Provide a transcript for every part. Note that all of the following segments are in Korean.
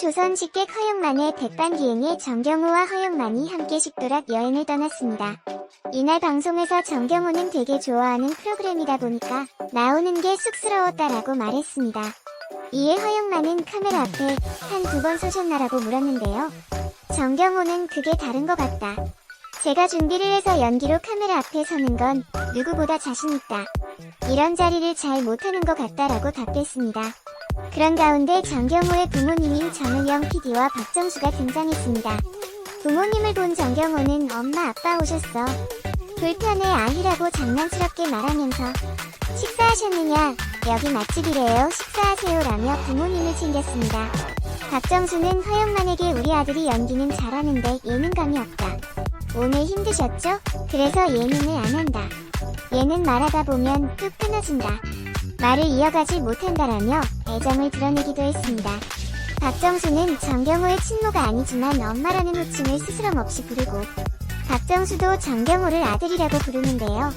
조선 식객 허영만의 백반 기행에 정경호와 허영만이 함께 식도락 여행을 떠났습니다. 이날 방송에서 정경호는 되게 좋아하는 프로그램이다 보니까 나오는 게 쑥스러웠다라고 말했습니다. 이에 허영만은 카메라 앞에 한 두번 서셨나라고 물었는데요. 정경호는 그게 다른 것 같다. 제가 준비를 해서 연기로 카메라 앞에 서는 건 누구보다 자신있다. 이런 자리를 잘 못하는 것 같다라고 답했습니다. 그런 가운데 정경호의 부모님인 정은영 PD와 박정수가 등장했습니다. 부모님을 본 정경호는 엄마 아빠 오셨어. 불편해 아니라고 장난스럽게 말하면서 식사하셨느냐 여기 맛집이래요 식사하세요 라며 부모님을 챙겼습니다. 박정수는 허영만에게 우리 아들이 연기는 잘하는데 예능감이 없다. 오늘 힘드셨죠? 그래서 예능을 안 한다. 얘는 말하다 보면 뚝 끊어진다. 말을 이어가지 못한다라며 애정을 드러내기도 했습니다. 박정수는 정경호의 친모가 아니지만 엄마라는 호칭을 스스럼 없이 부르고 박정수도 정경호를 아들이라고 부르는데요.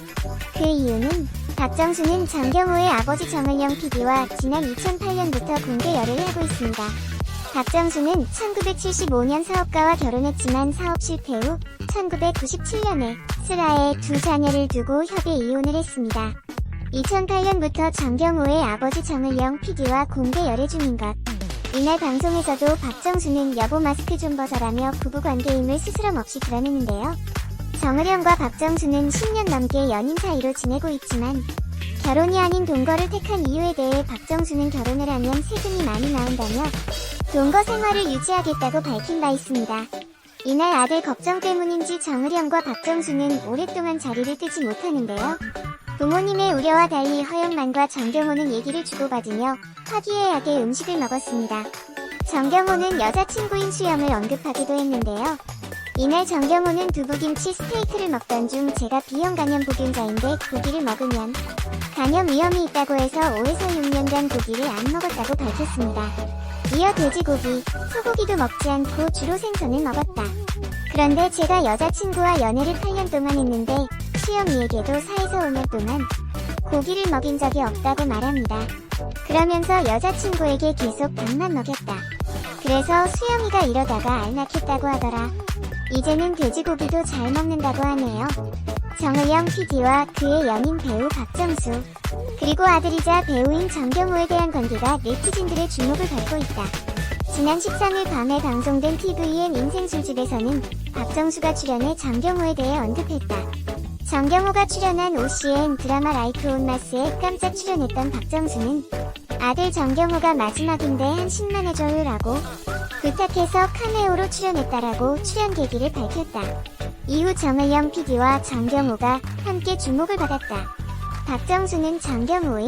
그 이유는 박정수는 정경호의 아버지 정은영 PD와 지난 2008년부터 공개 열애를 하고 있습니다. 박정수는 1975년 사업가와 결혼했지만 사업 실패 후 1997년에 슬하에 두 자녀를 두고 협의 이혼을 했습니다. 2008년부터 정경호의 아버지 정을영 PD와 공개 열애 중인 것. 이날 방송에서도 박정수는 여보 마스크 좀 벗어라며 부부 관계임을 스스럼 없이 드러냈는데요. 정을영과 박정수는 10년 넘게 연인 사이로 지내고 있지만 결혼이 아닌 동거를 택한 이유에 대해 박정수는 결혼을 하면 세금이 많이 나온다며 동거 생활을 유지하겠다고 밝힌 바 있습니다. 이날 아들 걱정 때문인지 정을영과 박정수는 오랫동안 자리를 뜨지 못하는데요. 부모님의 우려와 달리 허영만과 정경호는 얘기를 주고받으며 화기애애하게 음식을 먹었습니다. 정경호는 여자친구인 수염을 언급하기도 했는데요. 이날 정경호는 두부김치 스테이크를 먹던 중 제가 B형 간염 보균자인데 고기를 먹으면 간염 위험이 있다고 해서 5에서 6년간 고기를 안 먹었다고 밝혔습니다. 이어 돼지고기, 소고기도 먹지 않고 주로 생선을 먹었다. 그런데 제가 여자친구와 연애를 8년 동안 했는데 수영이에게도 4에서 5년 동안 고기를 먹인 적이 없다고 말합니다. 그러면서 여자친구에게 계속 밥만 먹였다. 그래서 수영이가 이러다가 알 낳겠다고 하더라. 이제는 돼지고기도 잘 먹는다고 하네요. 정의영 PD와 그의 연인 배우 박정수, 그리고 아들이자 배우인 정경호에 대한 관계가 네티즌들의 주목을 받고 있다. 지난 13일 밤에 방송된 TVN 인생술집에서는 박정수가 출연해 정경호에 대해 언급했다. 정경호가 출연한 OCN 드라마 라이프 온 마스에 깜짝 출연했던 박정수는 아들 정경호가 마지막인데 한 10만 해줘요라고 부탁해서 카메오로 출연했다라고 출연 계기를 밝혔다. 이후 정을영 PD와 정경호가 함께 주목을 받았다. 박정수는 정경호의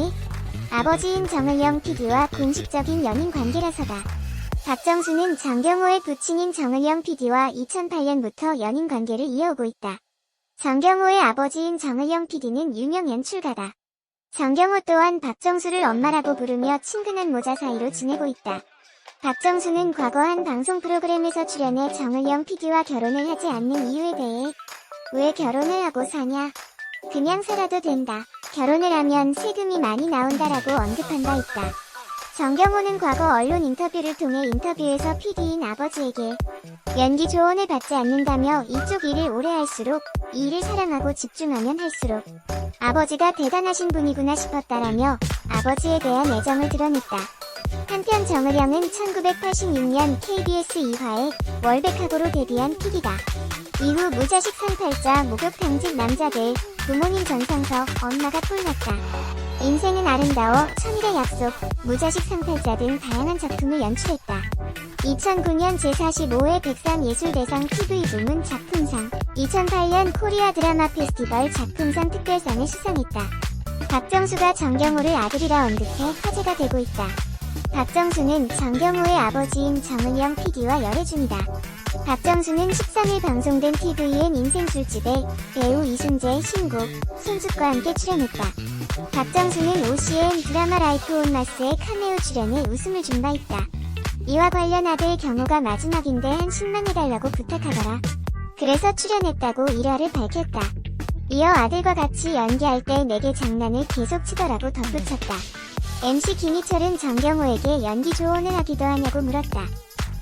아버지인 정을영 PD와 공식적인 연인 관계라서다. 박정수는 정경호의 부친인 정을영 PD와 2008년부터 연인 관계를 이어오고 있다. 정경호의 아버지인 정을영 PD는 유명 연출가다. 정경호 또한 박정수를 엄마라고 부르며 친근한 모자 사이로 지내고 있다. 박정수는 과거 한 방송 프로그램에서 출연해 정을영 PD와 결혼을 하지 않는 이유에 대해 왜 결혼을 하고 사냐? 그냥 살아도 된다. 결혼을 하면 세금이 많이 나온다라고 언급한 바 있다. 정경호는 과거 언론 인터뷰를 통해 인터뷰에서 PD인 아버지에게 연기 조언을 받지 않는다며 이쪽 일을 오래 할수록 이 일을 사랑하고 집중하면 할수록 아버지가 대단하신 분이구나 싶었다라며 아버지에 대한 애정을 드러냈다. 한편 정을영은 1986년 KBS 2화에 월백하고로 데뷔한 PD다. 이후 무자식 상팔자 목욕탕집 남자 들 부모님 전상서 엄마가 폴났다. 인생은 아름다워 천일의 약속 무자식 상팔자 등 다양한 작품을 연출했다. 2009년 제45회 백상예술대상 TV 부문 작품상 2008년 코리아 드라마 페스티벌 작품상 특별상을 수상했다. 박정수가 정경호를 아들이라 언급해 화제가 되고 있다. 박정수는 정경호의 아버지인 정은영 PD와 열애 중이다. 박정수는 13일 방송된 TVN 인생술집에 배우 이순재, 신곡, 손숙과 함께 출연했다. 박정수는 OCN 드라마 라이프 온 마스의 카메오 출연에 웃음을 준 바 있다. 이와 관련 아들 경호가 마지막인데 한 10만 해달라고 부탁하더라. 그래서 출연했다고 일화를 밝혔다. 이어 아들과 같이 연기할 때 내게 장난을 계속 치더라고 덧붙였다. MC 김희철은 정경호에게 연기 조언을 하기도 하냐고 물었다.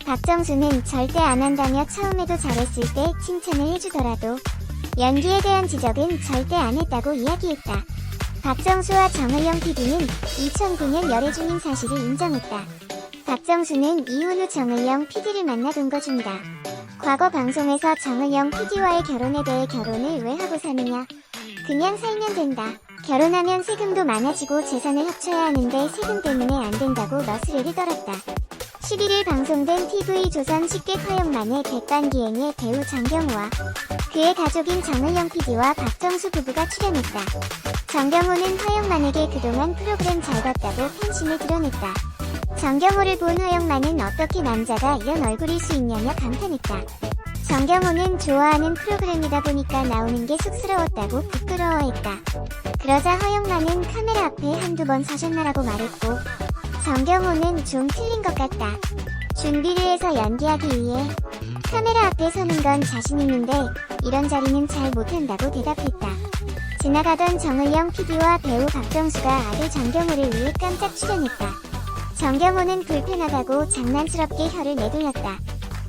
박정수는 절대 안 한다며 처음에도 잘했을 때 칭찬을 해주더라도 연기에 대한 지적은 절대 안 했다고 이야기했다. 박정수와 정을영 PD는 2009년 열애 중인 사실을 인정했다. 박정수는 이혼 후 정을영 PD를 만나본 거 중이다. 과거 방송에서 정을영 PD와의 결혼에 대해 결혼을 왜 하고 사느냐? 그냥 살면 된다. 결혼하면 세금도 많아지고 재산을 합쳐야 하는데 세금 때문에 안 된다고 너스레를 떨었다. 11일 방송된 TV조선 식객 허영만의 백반기행에 배우 장경호와 그의 가족인 정을영 PD와 박정수 부부가 출연했다. 정경호는 허영만에게 그동안 프로그램 잘 봤다고 팬심을 드러냈다. 정경호를 본 허영만은 어떻게 남자가 이런 얼굴일 수 있냐며 감탄했다. 정경호는 좋아하는 프로그램이다 보니까 나오는 게 쑥스러웠다고 부끄러워했다. 그러자 허영만은 카메라 앞에 한두 번 서셨나라고 말했고 정경호는 좀 틀린 것 같다. 준비를 해서 연기하기 위해 카메라 앞에 서는 건 자신 있는데 이런 자리는 잘 못한다고 대답했다. 지나가던 정을영 PD와 배우 박정수가 아들 정경호를 위해 깜짝 출연했다. 정경호는 불편하다고 장난스럽게 혀를 내둘렀다.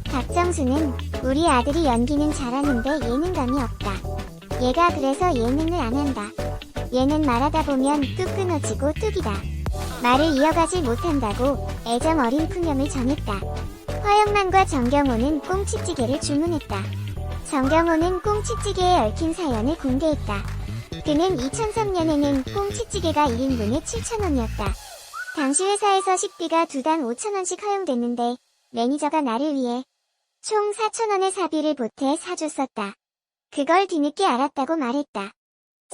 박정수는 우리 아들이 연기는 잘하는데 예능감이 없다. 얘가 그래서 예능을 안 한다. 얘는 말하다 보면 뚝 끊어지고 뚝이다. 말을 이어가지 못한다고 애정 어린 푸념을 전했다. 허영만과 정경호는 꽁치찌개를 주문했다. 정경호는 꽁치찌개에 얽힌 사연을 공개했다. 그는 2003년에는 꽁치찌개가 1인분에 7,000원이었다. 당시 회사에서 식비가 두당 5,000원씩 허용됐는데 매니저가 나를 위해 총 4,000원의 사비를 보태 사줬었다. 그걸 뒤늦게 알았다고 말했다.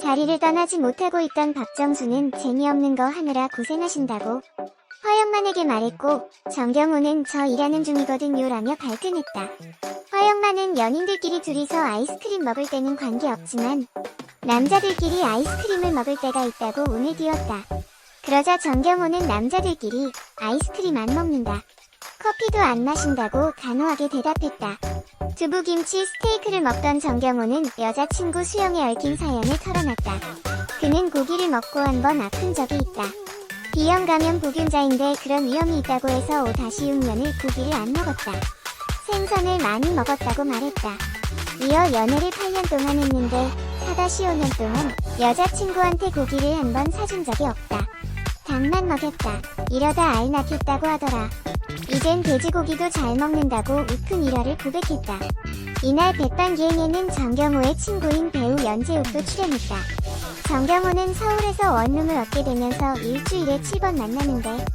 자리를 떠나지 못하고 있던 박정수는 재미없는 거 하느라 고생하신다고 허영만에게 말했고 정경호는 저 일하는 중이거든요 라며 발끈했다. 허영만은 연인들끼리 둘이서 아이스크림 먹을 때는 관계없지만 남자들끼리 아이스크림을 먹을 때가 있다고 운을 띄웠다. 그러자 정경호는 남자들끼리 아이스크림 안 먹는다. 커피도 안 마신다고 단호하게 대답했다. 두부김치 스테이크를 먹던 정경호는 여자친구 수영에 얽힌 사연을 털어놨다. 그는 고기를 먹고 한 번 아픈 적이 있다. 비형 감염 보균자인데 그런 위험이 있다고 해서 5-6년을 고기를 안 먹었다. 생선을 많이 먹었다고 말했다. 이어 연애를 8년 동안 했는데 4-5년 동안 여자친구한테 고기를 한 번 사준 적이 없다. 닭만 먹였다. 이러다 아이 낳겠다고 하더라. 이젠 돼지고기도 잘 먹는다고 웃픈 일화를 고백했다. 이날 백반 기행에는 정경호의 친구인 배우 연재욱도 출연했다. 정경호는 서울에서 원룸을 얻게 되면서 일주일에 7번 만나는데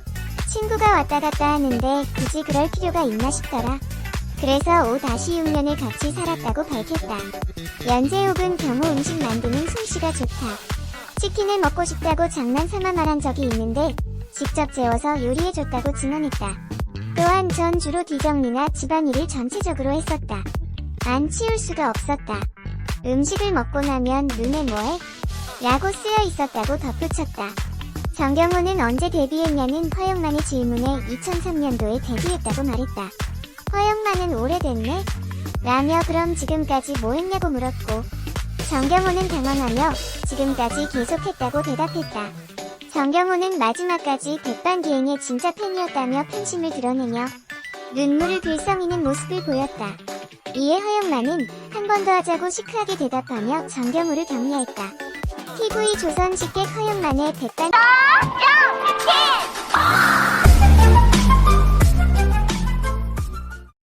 친구가 왔다 갔다 하는데 굳이 그럴 필요가 있나 싶더라. 그래서 5-6년을 같이 살았다고 밝혔다. 연재욱은 경호 음식 만드는 솜씨가 좋다. 치킨을 먹고 싶다고 장난삼아 말한 적이 있는데 직접 재워서 요리해줬다고 증언했다. 또한 전 주로 뒤정리나 집안일을 전체적으로 했었다. 안 치울 수가 없었다. 음식을 먹고 나면 눈에 뭐해? 라고 쓰여 있었다고 덧붙였다. 정경호는 언제 데뷔했냐는 허영만의 질문에 2003년도에 데뷔했다고 말했다. 허영만은 오래됐네? 라며 그럼 지금까지 뭐 했냐고 물었고 정경호는 당황하며 지금까지 계속했다고 대답했다. 정경호는 마지막까지 백반기행의 진짜 팬이었다며 팬심을 드러내며 눈물을 글썽이는 모습을 보였다. 이에 허영만은 한 번 더 하자고 시크하게 대답하며 정경호를 격려했다. TV 조선 식객 허영만의 백반 정치킨